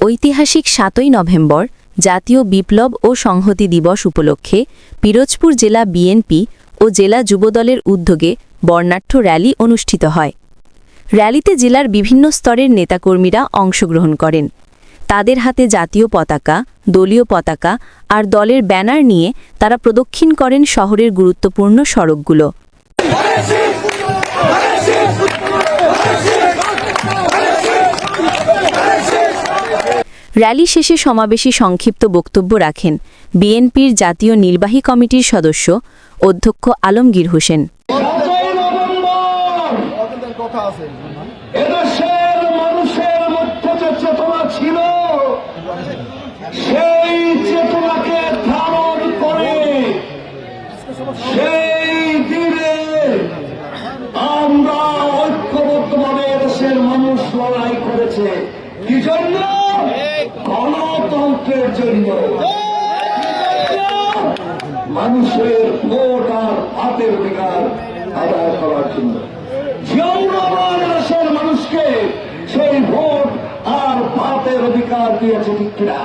ঐতিহাসিক সাতই নভেম্বর জাতীয় বিপ্লব ও সংহতি দিবস উপলক্ষে পিরোজপুর জেলা বিএনপি ও জেলা যুবদলের উদ্যোগে বর্ণাঢ্য র্যালি অনুষ্ঠিত হয়। র্যালিতে জেলার বিভিন্ন স্তরের নেতাকর্মীরা অংশগ্রহণ করেন। তাদের হাতে জাতীয় পতাকা, দলীয় পতাকা আর দলের ব্যানার নিয়ে তারা প্রদক্ষিণ করেন শহরের গুরুত্বপূর্ণ সড়কগুলো। র্যালি শেষে সমাবেশে সংক্ষিপ্ত বক্তব্য রাখেন বিএনপির জাতীয় নির্বাহী কমিটির সদস্য অধ্যক্ষ আলমগীর হোসেন। আমরা ঐক্যবদ্ধভাবে এদেশের মানুষ লড়াই করেছে। কি জন্য? গণতন্ত্রের জন্য। মানুষের ভোট আর হাতের অধিকার আদায় করার জন্য। দেশের মানুষকে সেই ভোট আর ভাতের অধিকার দিয়েছে ঠিক কিনা?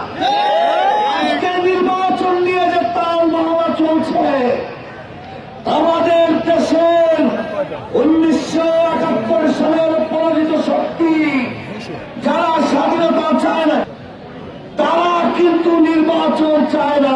আজকে নির্বাচন নিয়ে যে তাল বাহানা চলছে, আমাদের কিন্তু নির্বাচন চায় না।